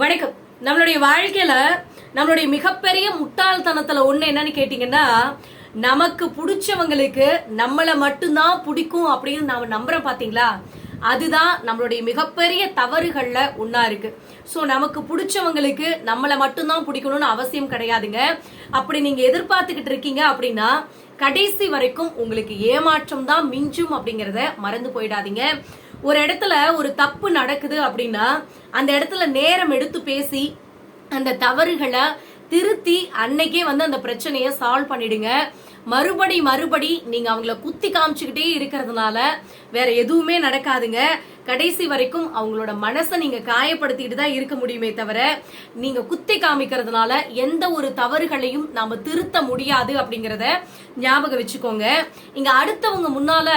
வணக்கம். நம்மளுடைய வாழ்க்கையில நம்மளுடைய மிகப்பெரிய முட்டாள்தனத்துல ஒண்ணு என்னன்னு கேட்டீங்கன்னா நமக்கு பிடிச்சவங்களுக்கு நம்மள மட்டும்தான் பிடிக்கும் அப்படின்னு நாம நம்புறோம் பாத்தீங்களா? அதுதான் நம்மளுடைய மிகப்பெரிய தவறுகள்ல ஒன்னா இருக்கு. சோ நமக்கு பிடிச்சவங்களுக்கு நம்மள மட்டும்தான் பிடிக்கணும்னு அவசியம் கிடையாதுங்க. அப்படி நீங்க எதிர்பார்த்துக்கிட்டு இருக்கீங்க அப்படின்னா கடைசி வரைக்கும் உங்களுக்கு ஏமாற்றம் தான் மிஞ்சும் அப்படிங்கறத மறந்து போயிடாதீங்க. ஒரு இடத்துல ஒரு தப்பு நடக்குது அப்படின்னா அந்த இடத்துல நேரம் எடுத்து பேசி அந்த தவறுகளை திருத்தி அன்னைக்கே வந்து அந்த பிரச்சனையை சால்வ் பண்ணிடுங்க. மறுபடி மறுபடி நீங்க அவங்கள குத்தி காமிச்சுக்கிட்டே இருக்கிறதுனால வேற எதுவுமே நடக்காதுங்க. கடைசி வரைக்கும் அவங்களோட மனசை நீங்க காயப்படுத்திட்டு தான் இருக்க முடியுமே தவிர நீங்க குத்தி காமிக்கிறதுனால எந்த ஒரு தவறுகளையும் நாம திருத்த முடியாது அப்படிங்கறத ஞாபகம் வச்சுக்கோங்க. இங்க அடுத்தவங்க முன்னால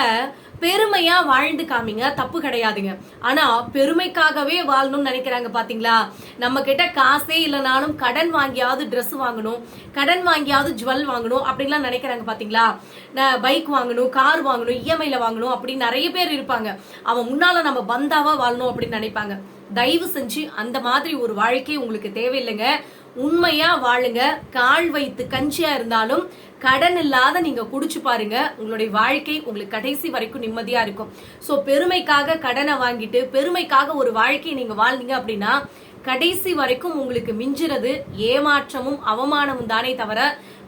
பெருமையா வாழ்ந்து காமிங்க. தப்பு கிடையாதுங்க. ஆனா பெருமைக்காகவே வாழணும்னு நினைக்கிறாங்க பாத்தீங்களா? நம்ம கிட்ட காசே இல்லைனாலும் கடன் வாங்கியாவது ட்ரெஸ் வாங்கணும் கடன் வாங்கியாவது ஜுவல் வாங்கணும் அப்படின்லாம் நினைக்கிறாங்க பாத்தீங்களா? பைக் வாங்கணும் கார் வாங்கணும் இஎம்ஐல வாங்கணும் அப்படின்னு நிறைய பேர் இருப்பாங்க. அவன் முன்னால நம்ம பந்தாவா வாழணும் அப்படின்னு நினைப்பாங்க. தயவு செஞ்சு அந்த மாதிரி ஒரு வாழ்க்கை உங்களுக்கு தேவையில்லைங்க. உண்மையா வாழுங்க கால் வைத்து கஞ்சியா இருந்தாலும் கடன் இல்லாத நீங்க குடிச்சு பாருங்க. உங்களுடைய வாழ்க்கை உங்களுக்கு கடைசி வரைக்கும் நிம்மதியா இருக்கும். சோ பெருமைக்காக கடனை வாங்கிட்டு பெருமைக்காக ஒரு வாழ்க்கையை நீங்க வாழ்ந்தீங்க அப்படின்னா கடைசி வரைக்கும் உங்களுக்கு மிஞ்சுறது ஏமாற்றமும் அவமானமும் தானே தவிர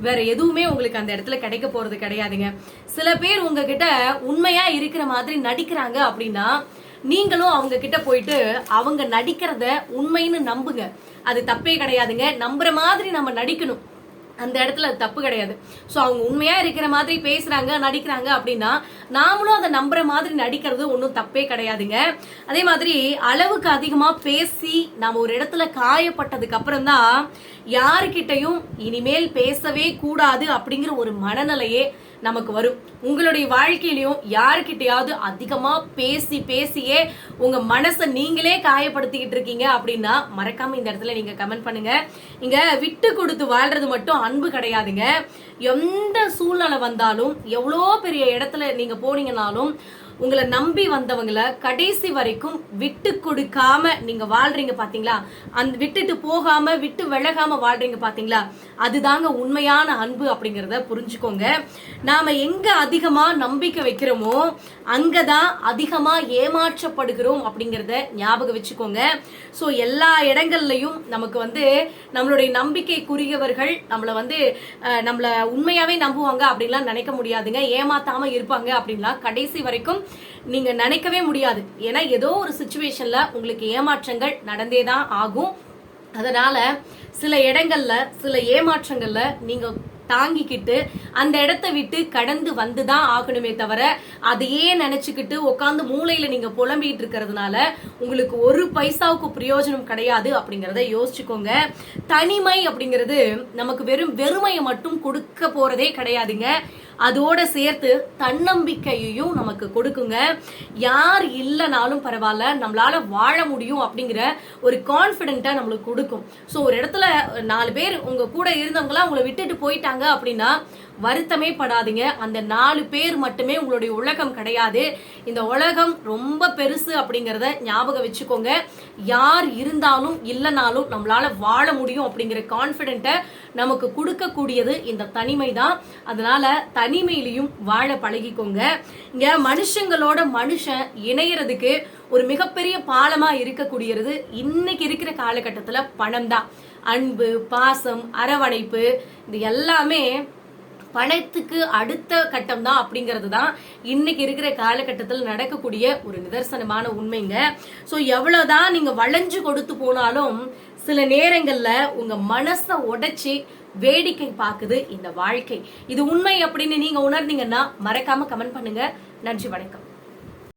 வேற எதுவுமே உங்களுக்கு அந்த இடத்துல கிடைக்க போறது கிடையாதுங்க. சில பேர் உங்ககிட்ட உண்மையா இருக்கிற மாதிரி நடிக்கிறாங்க அப்படின்னா நீங்களும் அவங்க கிட்ட போயிட்டு அவங்க நடிக்கிறத உண்மைன்னு நம்புங்க. அது தப்பே கிடையாதுங்க. நம்புற மாதிரி நம்ம நடிக்கணும். அந்த இடத்துல அது தப்பு கிடையாது. ஸோ அவங்க உண்மையா இருக்கிற மாதிரி பேசுறாங்க நடிக்கிறாங்க அப்படின்னா நாமளும் அதை நம்புற மாதிரி நடிக்கிறது ஒன்றும் தப்பே கிடையாதுங்க. அதே மாதிரி அளவுக்கு அதிகமா பேசி நாம ஒரு இடத்துல காயப்பட்டதுக்கு அப்புறம் தான் யாருக்கிட்டையும் இனிமேல் பேசவே கூடாது அப்படிங்கிற ஒரு மனநிலையே நமக்கு வரும். உங்களுடைய வாழ்க்கையிலையும் யாருக்கிட்டையாவது அதிகமா பேசி பேசியே உங்க மனசை நீங்களே காயப்படுத்திக்கிட்டு இருக்கீங்க அப்படின்னா மறக்காம இந்த இடத்துல நீங்க கமெண்ட் பண்ணுங்க. இங்க விட்டு கொடுத்து வாழ்றது மட்டும் அன்பு கிடையாதுங்க. எந்த சூழ்நிலை வந்தாலும் எவ்வளோ பெரிய இடத்துல நீங்கள் போனீங்கனாலும் உங்களை நம்பி வந்தவங்களை கடைசி வரைக்கும் விட்டு கொடுக்காம நீங்க வாழ்றீங்க பாத்தீங்களா? அந்த விட்டுட்டு போகாம விட்டு விலகாம வாழ்றீங்க பாத்தீங்களா? அதுதாங்க உண்மையான அன்பு அப்படிங்கறத புரிஞ்சுக்கோங்க. நாம எங்க அதிகமா நம்பிக்கை வைக்கிறோமோ அங்கதான் அதிகமா ஏமாற்றப்படுகிறோம் அப்படிங்கறத ஞாபகம் வச்சுக்கோங்க. சோ எல்லா இடங்கள்லயும் நமக்கு வந்து நம்மளுடைய நம்பிக்கைக்குரியவர்கள் நம்மளை வந்து நம்மளை உண்மையாவே நம்புவாங்க அப்படின்லாம் நினைக்க முடியாதுங்க. ஏமாத்தாம இருப்பாங்க அப்படின்லாம் கடைசி வரைக்கும் நீங்க நினைக்கவே முடியாது. ஏன்னா ஏதோ ஒரு சுச்சுவேஷன்ல உங்களுக்கு ஏமாற்றங்கள் நடந்தே தான் ஆகும். அதனால சில இடங்கள்ல சில ஏமாற்றங்கள்ல நீங்க தாங்கிக்கிட்டு அந்த இடத்த விட்டு கடந்து வந்துதான் ஆகணுமே தவிர அதையே நினைச்சுக்கிட்டு உட்காந்து மூளையில நீங்க புலம்பிட்டு இருக்கிறதுனால உங்களுக்கு ஒரு பைசாவுக்கு பிரயோஜனம் கிடையாது அப்படிங்கறத யோசிச்சுக்கோங்க. தனிமை அப்படிங்கிறது நமக்கு வெறும் வெறுமையை மட்டும் கொடுக்க போறதே கிடையாதுங்க. அதோட சேர்த்து தன்னம்பிக்கையையும் நமக்கு கொடுக்குங்க. யார் இல்லைனாலும் பரவாயில்ல நம்மளால வாழ முடியும் அப்படிங்கிற ஒரு கான்பிடென்ட்டா நம்மளுக்கு கொடுக்கும். ஸோ ஒரு இடத்துல நாலு பேர் உங்க கூட இருந்தவங்களாம் உங்களை விட்டுட்டு போயிட்டாங்க அப்படின்னா வருத்தமே படாதீங்க. அந்த நாலு பேர் மட்டுமே உங்களுடைய உலகம் கிடையாது. இந்த உலகம் ரொம்ப பெருசு அப்படிங்கறத ஞாபகம் வச்சுக்கோங்க. யார் இருந்தாலும் இல்லைனாலும் நம்மளால வாழ முடியும் அப்படிங்கிற கான்பிடென்ட்டை நமக்கு கொடுக்கக்கூடியது இந்த தனிமை தான் அதனால தனிமையிலையும் வாழ பழகிக்கோங்க. இங்க மனுஷங்களோட மனுஷன் இணையறதுக்கு ஒரு மிகப்பெரிய பாலமா இருக்கக்கூடியது இன்னைக்கு இருக்கிற காலகட்டத்துல பணம் தான் அன்பு பாசம் அரவணைப்பு இது எல்லாமே பணத்துக்கு அடுத்த கட்டம் தான் அப்படிங்கிறது தான் இன்னைக்கு இருக்கிற காலகட்டத்தில் நடக்கக்கூடிய ஒரு நிதர்சனமான உண்மைங்க. ஸோ எவ்வளவுதான் நீங்க வளைஞ்சு கொடுத்து போனாலும் சில நேரங்கள்ல உங்க மனசை உடைச்சி வேடிக்கை பார்க்குது இந்த வாழ்க்கை. இது உண்மை அப்படின்னு நீங்க உணர்ந்தீங்கன்னா மறக்காம கமெண்ட் பண்ணுங்க. நன்றி வணக்கம்.